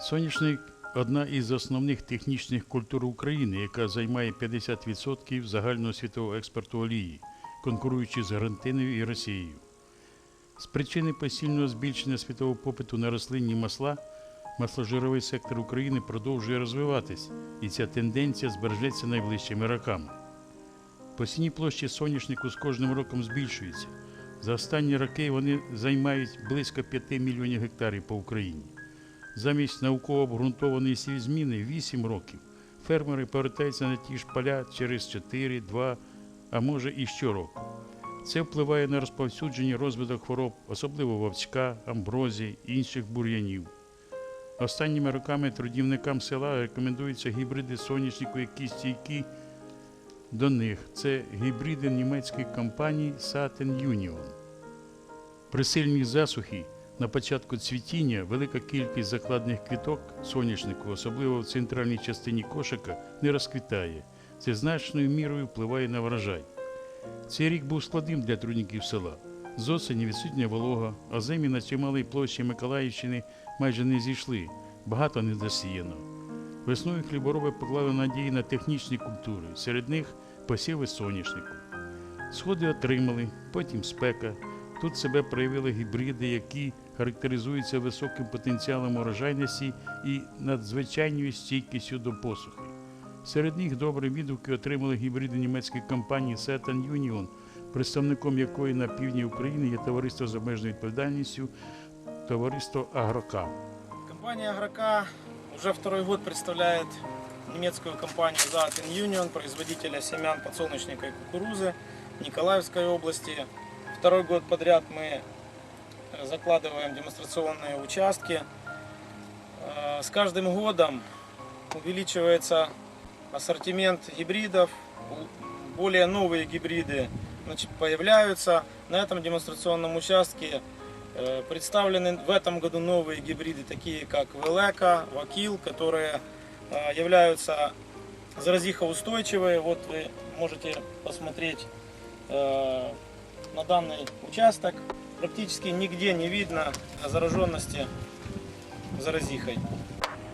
Соняшник одна із основних технічних культур України, яка займає 50% загального світового експорту олії, конкуруючи з Аргентиною і Росією. З причини постійного збільшення світового попиту на рослинні масла масложировий сектор України продовжує розвиватись, і ця тенденція збережеться найближчими роками. Посівні площі соняшнику з кожним роком збільшуються. За останні роки вони займають близько 5 мільйонів гектарів по Україні. Замість науково обґрунтованої сівзміни 8 років фермери повертаються на ті ж поля через 4, 2, а може і щороку. Це впливає на розповсюдження розвиток хвороб, особливо вовчка, амброзії і інших бур'янів. Останніми роками трудівникам села рекомендуються гібриди соняшнику, які стійкі до них. Це гібриди німецької компанії Saturn Union. При сильній засухі на початку цвітіння велика кількість закладних квіток соняшнику, особливо в центральній частині кошика, не розквітає. Це значною мірою впливає на врожай. Цей рік був складним для трудників села. З осені відсутня волога, а землі на чималій площі Миколаївщини майже не зійшли, багато не засіяно. Весною хлібороби поклали надії на технічні культури, серед них посіви соняшнику. Сходи отримали, потім спека. Тут себе проявили гібриди, які характеризуються високим потенціалом урожайності і надзвичайною стійкістю до посухи. Серед них добрі відгуки отримали гібриди німецької компанії Saturn Union, представником якої на півдні України є товариство з обмеженою відповідальністю, товариство Агрока. Компания Агрока уже второй год представляет немецкую компанию Zaten Union, производителя семян подсолнечника и кукурузы в Николаевской области. Второй год подряд мы э, Закладываем демонстрационные участки. Э, С каждым годом увеличивается ассортимент гибридов, более новые гибриды значит, появляются. На этом демонстрационном участке Э, Представлены в этом году новые гибриды, такие как Велека, Вакил, которые э, являются заразихоустойчивые. Вот вы можете посмотреть на данный участок. Практически нигде не видно зараженности заразихой.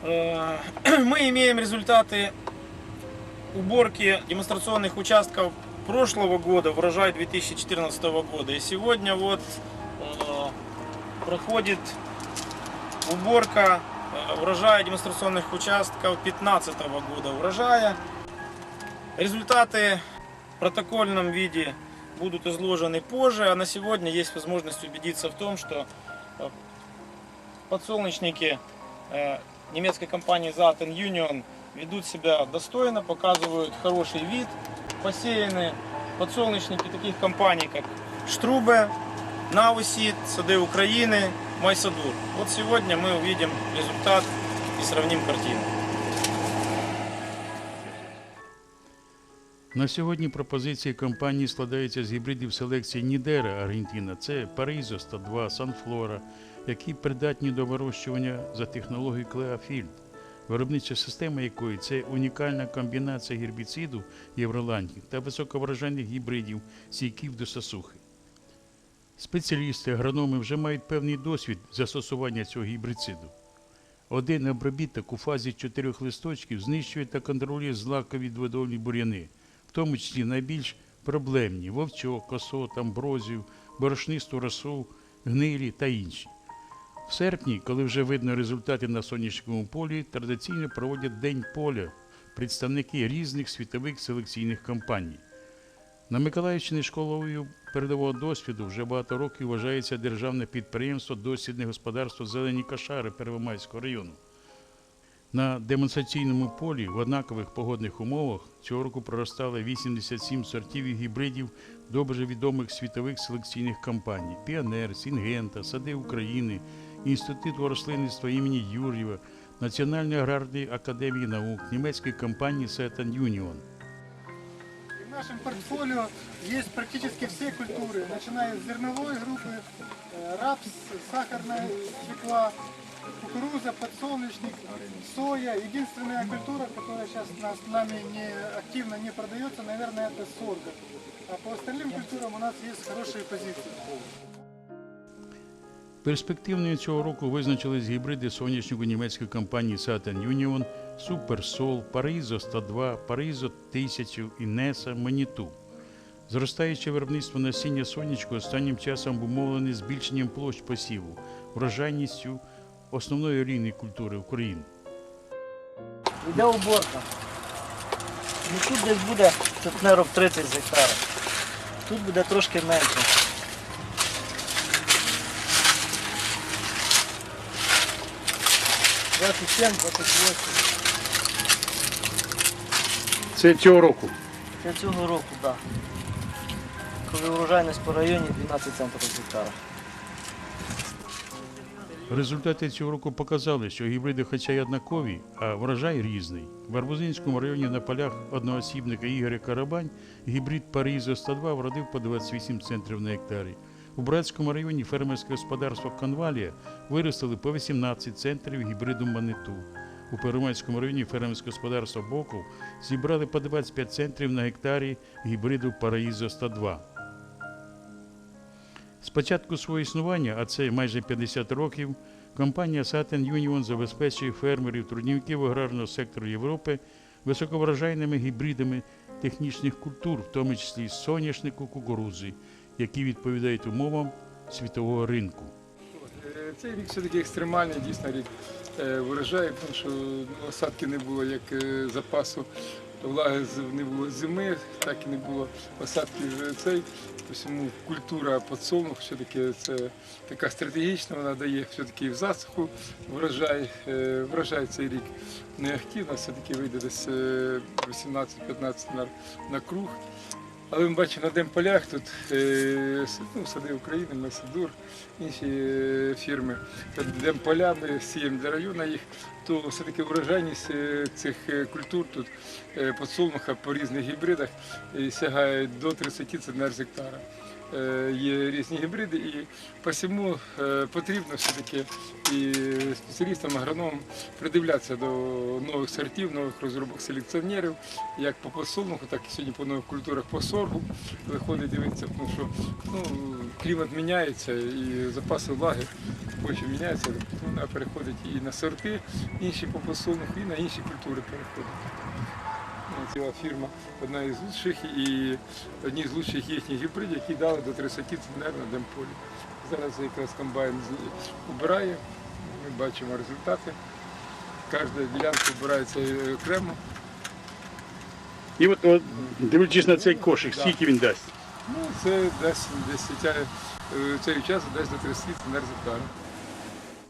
Э, Мы имеем результаты уборки демонстрационных участков прошлого года, урожай 2014 года. И сегодня вот э, проходит уборка э, урожая демонстрационных участков 2015 года урожая. Результаты в протокольном виде будут изложены позже, а на сегодня есть возможность убедиться в том, что э, подсолнечники э, немецкой компании Zaten Union ведут себя достойно, показывают хороший вид. Посеяны подсолнечники таких компаний, как Штрубе, Наусит, Сады Украины, Майсадур. Вот сегодня мы увидим результат и сравним картину. На сьогодні пропозиції компанії складаються з гібридів селекції Нідера Аргентина, це Паризо 102, Санфлора, які придатні до вирощування за технологією Клеофільд, виробнича система якої це унікальна комбінація гербіциду євроланді та високовражайних гібридів стійків до сосухи. Спеціалісти, агрономи вже мають певний досвід застосування цього гібрициду. Один обробіток у фазі чотирьох листочків знищує та контролює злакові дводольні бур'яни, тому числі найбільш проблемні вовчок, косот, амброзію, борошнисту росу, гнилі та інші. В серпні, коли вже видно результати на сонячному полі, традиційно проводять День поля представники різних світових селекційних компаній. На Миколаївщині школою передового досвіду вже багато років вважається державне підприємство Дослідне господарство Зелені Кашари Первомайського району. На демонстраційному полі в однакових погодних умовах цього року проростали 87 сортів і гібридів добре відомих світових селекційних компаній Піонер, Сінгента, Сади України, Інституту рослинництва імені Юрєва, Національної аграрної академії наук, німецької компанії Saturn Union. И В нашем портфолио есть практически все культуры, начиная с зерновой группы, э, рапс, сахарная свекла, кукуруза, подсолнечник, соя. Единственная культура, которая сейчас нас, нами не, активно не продается, наверное, это сорга. А по остальным культурам у нас есть хорошие позиции. Перспективною цього року визначились гібриди соняшнику німецької компанії Saturn Union, Supersol, Paraiso 102, Paraiso 1000 і Nesa Manitou. Зростаюче виробництво насіння сонячку останнім часом обумовлене збільшенням площ посіву, врожайністю основної олійної культури України. Йде уборка. Ну тут десь буде центнерок 30 з гектара. Тут буде трошки менше. Двадцять сім. Це цього року. Це цього року, так. Да. Коли урожайність по районі 12 центів з гектара. Результати цього року показали, що гібриди хоча й однакові, а врожай різний. В Арбузинському районі на полях одноосібника Ігоря Карабань гібрид Паризо 102 вродив по 28 центрів на гектарі. У Братському районі фермерське господарство Конвалія виростили по 18 центрів гібриду Маниту. У Первомайському районі фермерське господарство Боков зібрали по 25 центрів на гектарі гібриду Параїзо 102. З початку свого існування, а це майже 50 років, компанія Saturn Union забезпечує фермерів, трудівників аграрного сектору Європи високоврожайними гібридами технічних культур, в тому числі соняшнику кукурузи, які відповідають умовам світового ринку. Цей рік все-таки екстремальний, дійсно рік е, врожаю, тому що осадки не було як е, запасу, влаги не було зими, так і не було осадків е, цей. Тому культура подсолнух все-таки це така стратегічна, вона дає все-таки в засуху врожай. Е, Врожай цей рік не активно, все-таки вийде десь е, 18-15 на, на круг. Але ми бачимо на демполях тут е, ну, сади України, Месидур, інші е, фірми. Демполя ми сіємо для району їх, то все-таки врожайність е, цих культур тут подсолнуха по різних гібридах сягає до 30 центнер з гектара. Е, Є різні гібриди, і посему е, потрібно все-таки і спеціалістам, агрономам придивлятися до нових сортів, нових розробок селекціонерів, як по посолнуху, так і сьогодні по нових культурах по соргу. Виходить дивитися, тому що ну, клімат міняється і запаси влаги почва міняється, тому вона переходить і на сорти, інші по посолнуху, і на інші культури переходить. Ціла фірма одна із лучших і одні з лучших їхніх гібридів, які дали до 30 центнер на демполі. Зараз якраз комбайн убирає, ми бачимо результати. Кожна ділянка вбирається е, окремо. І от, от дивлячись на цей кошик, скільки він дасть? Ну, це дасть десь е, цей час дасть до 30 центнер з гектара.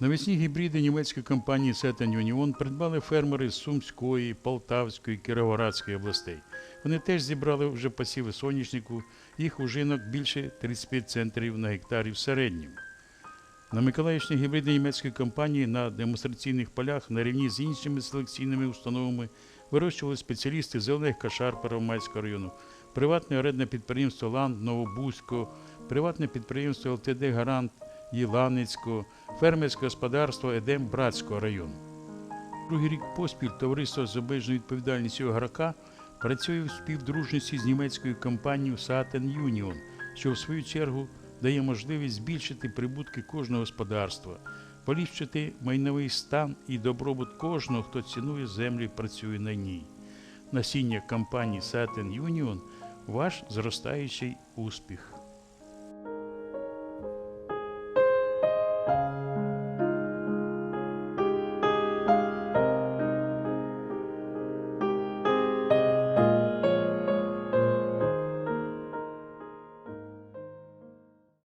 Навесні гібриди німецької компанії Saturn Union придбали фермери з Сумської, Полтавської, Кіровоградської областей. Вони теж зібрали вже посіви соняшнику, їх ужинок більше 35 центрів на гектарі в середньому. На Миколаївщині гібриди німецької компанії на демонстраційних полях на рівні з іншими селекційними установами вирощували спеціалісти зелених кашар Первомайського району, приватне орендне підприємство Ланд Новобузького, приватне підприємство ЛТД Гарант Єланицького, фермерське господарство Едем Братського району. Другий рік поспіль товариство з обмеженою відповідальністю Грака працює в співдружності з німецькою компанією Saturn Union, що в свою чергу дає можливість збільшити прибутки кожного господарства, поліпшити майновий стан і добробут кожного, хто цінує землю і працює на ній. Насіння компанії Saturn Union – ваш зростаючий успіх.